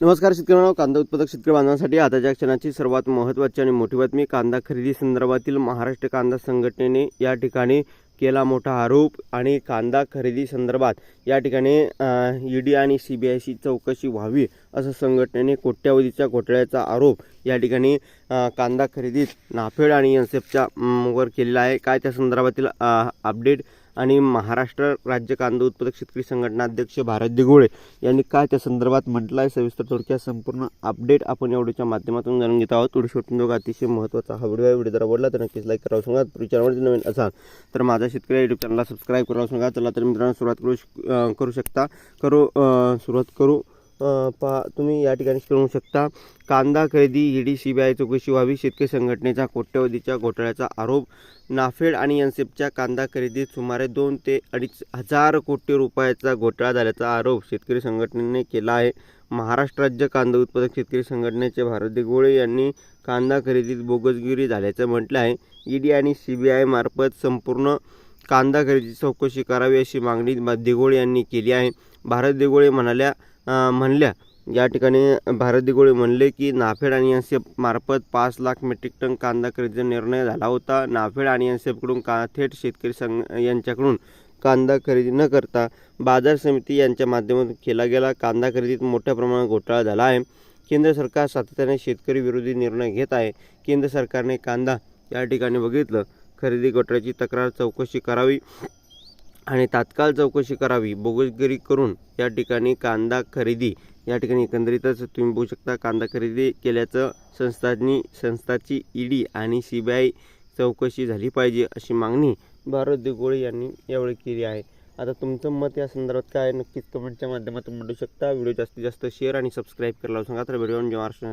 नमस्कार शेतकऱ्यांना कांदा उत्पादक शेतकरी बांधवांसाठी आताच्या क्षणाची सर्वात महत्त्वाची आणि मोठी बातमी कांदा खरेदी संदर्भातील महाराष्ट्र कांदा संघटनेने या ठिकाणी केला मोठा आरोप आणि कांदा खरेदी संदर्भात या ठिकाणी ई डी आणि सी बी आयची चौकशी व्हावी असं संघटनेने कोट्यावधीच्या घोटाळ्याचा आरोप या ठिकाणी कांदा खरेदीत नाफेड आणि एनसेफच्या वर केलेला आहे. काय त्या संदर्भातील अपडेट आणि महाराष्ट्र राज्य कांदा उत्पादक शेतकरी संघटना अध्यक्ष भारत दिगोळे यांनी काय त्या संदर्भात म्हटलं आहे सविस्तर थोडक्यात संपूर्ण अपडेट आपण या व्हिडिओच्या माध्यमातून जाणून घेत आहोत. थोडी शेवटून जो अतिशय महत्त्वाचा हा व्हिडिओ आहे. व्हिडिओ जर आवडला तर नक्कीच लाईक करावं. सांगा तुम्ही नवीन असाल तर माझा शेतकरी युट्यूब चॅनलला सबस्क्राईब करावं. सांगा चला तर मित्रांनो सुरुवात करू करू शकता. करू सुरुवात करू. पा पहा तुम्ही या ठिकाणी करू शकता. कांदा खरेदी ईडी सी बी आय चौकशी व्हावी. शेतकरी संघटनेचा कोट्यवधीच्या घोटाळ्याचा आरोप. नाफेड आणि एनसेपच्या कांदा खरेदीत सुमारे दोन ते अडीच हजार कोटी रुपयाचा घोटाळा झाल्याचा आरोप शेतकरी संघटनेने केला आहे. महाराष्ट्र राज्य कांदा उत्पादक शेतकरी संघटनेचे भारत गोळे यांनी कांदा खरेदीत बोगसगिरी झाल्याचं म्हटलं आहे. ईडी आणि सी बी मार्फत संपूर्ण कांदा खरेदीची चौकशी करावी अशी मागणी दिगोळे यांनी केली आहे. भारत दिगोळे म्हणाल्या म्हणल्या या ठिकाणी भारत दिगोळे म्हणले की नाफेड आणि एनसेफ मार्फत पाच लाख मेट्रिक टन कांदा खरेदीचा निर्णय झाला होता. नाफेड आणि एनसेफकडून का थेट शेतकरी संघ यांच्याकडून कांदा खरेदी न करता बाजार समिती यांच्या माध्यमातून केला गेला. कांदा खरेदीत मोठ्या प्रमाणात घोटाळा झाला आहे. केंद्र सरकार सातत्याने शेतकरी विरोधी निर्णय घेत आहे. केंद्र सरकारने कांदा या ठिकाणी बघितलं. खरेदी घोटाळ्याची तक्रार चौकशी करावी आणि तात्काळ चौकशी करावी. बोगसगिरी करून या ठिकाणी कांदा खरेदी या ठिकाणी एकंदरीतच तुम्ही बघू शकता कांदा खरेदी केल्याचं संस्थांनी संस्थाची ईडी आणि सी बी आय चौकशी झाली पाहिजे अशी मागणी भारत दिगोळे यांनी यावेळी केली आहे. आता तुमचं मत या संदर्भात काय आहे? नक्कीच कमेंटच्या माध्यमातून म्हणू शकता. व्हिडिओ जास्तीत जास्त शेअर आणि सबस्क्राईब करायला सांगा तर व्हिडिओ महाराष्ट्र